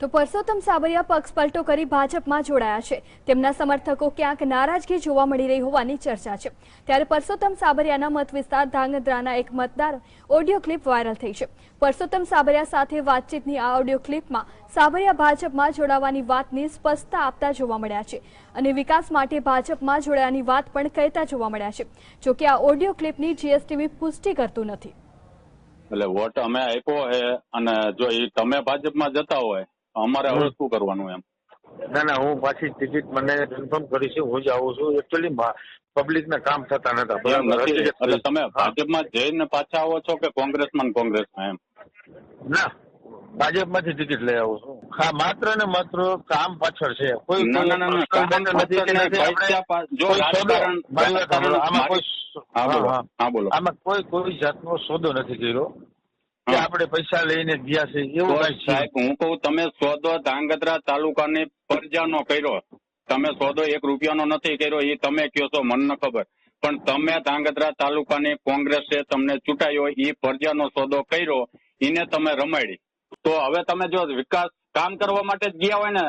તો પરસોત્તમ સાબરિયા પક્ષ પલટો કરી ભાજપમાં જોડાયા છે. તેમના સમર્થકો ક્યાંક નારાજગી જોવા મળી રહી હોવાની ચર્ચા છે. ત્યારે પરસોત્તમ સાબરિયાના મત વિસ્તાર ધાંગધ્રાના એક મતદાર ઓડિયો ક્લિપ વાયરલ થઈ છે. પરસોત્તમ સાબરિયા સાથે વાતચીતની આ ઓડિયો ક્લિપમાં સાબરિયા ભાજપમાં જોડાવાની વાતની સ્પષ્ટતા આપતા જોવા મળ્યા છે અને વિકાસ માટે ભાજપમાં જોડાયાની વાત પણ કહેતા જોવા મળ્યા છે. જોકે આ ઓડિયો ક્લિપની જીએસટીવી પુષ્ટિ કરતું નથી. એટલે વોટ અમે આપ્યો છે અને જો તમે ભાજપમાં જતા હોય અમારે હવે શું કરવાનું એમ? ના ના હું પાછી ટિકિટ મને કન્ફર્મ કરી છે હું જ આવું છું. એકચ્યુઅલી પબ્લિક ના કામ થતા નતા એટલે તમે. ભાજપમાં જઈને પાછા આવો છો કે કોંગ્રેસમાં કોંગ્રેસમાં એમ? ના ભાજપમાંથી ટિકિટ લઈ આવું છું. હા માત્ર ને માત્ર કામ પાછળ છે. કોઈ. આમાં કોઈ હા હા, હા બોલો. આમાં કોઈ કોઈ જાતનો સોદો નથી કર્યો. કે આપણે પૈસા લઈને ગયા છે એવું સાહેબ હું કહું તમે સોદો ધાંગધ્રા તાલુકાની પરજાનો કર્યો. તમે સોદો એક રૂપિયાનો નથી કર્યો એ તમે કયો છો મને ન ખબર. પણ તમે ધાંગધ્રા તાલુકાની કોંગ્રેસે તમને ચૂંટાયો એ પ્રજાનો સોદો કર્યો એને તમે રમાડી. તો હવે તમે જો વિકાસ કામ કરવા માટે જ ગયા હોય ને?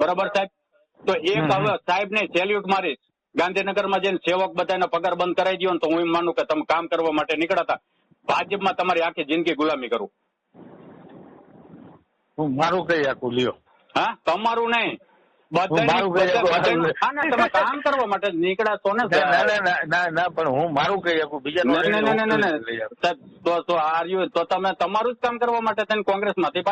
બરાબર સાહેબ? તો એક. હવે સાહેબ ને સેલ્યુટ મારીશ. ગાંધીનગરમાં જઈને સેવક બધાને પગાર બંધ કરાવી દો ને તો હું એમ માનું કે તમે કામ કરવા માટે નીકળ્યા હતા. ભાજપમાં તમારી આખી જિંદગી ગુલામી કરું. હું મારું કઈ આખું લ્યો. હા? તમારું નહીં. કામ કરવા માટે નીકળ્યા છો ને ના પણ હું મારું કહી આખું બીજા તો તો આ રહ્યું તો તમે તમારું જ કામ કરવા માટે કોંગ્રેસ કોંગ્રેસમાંથી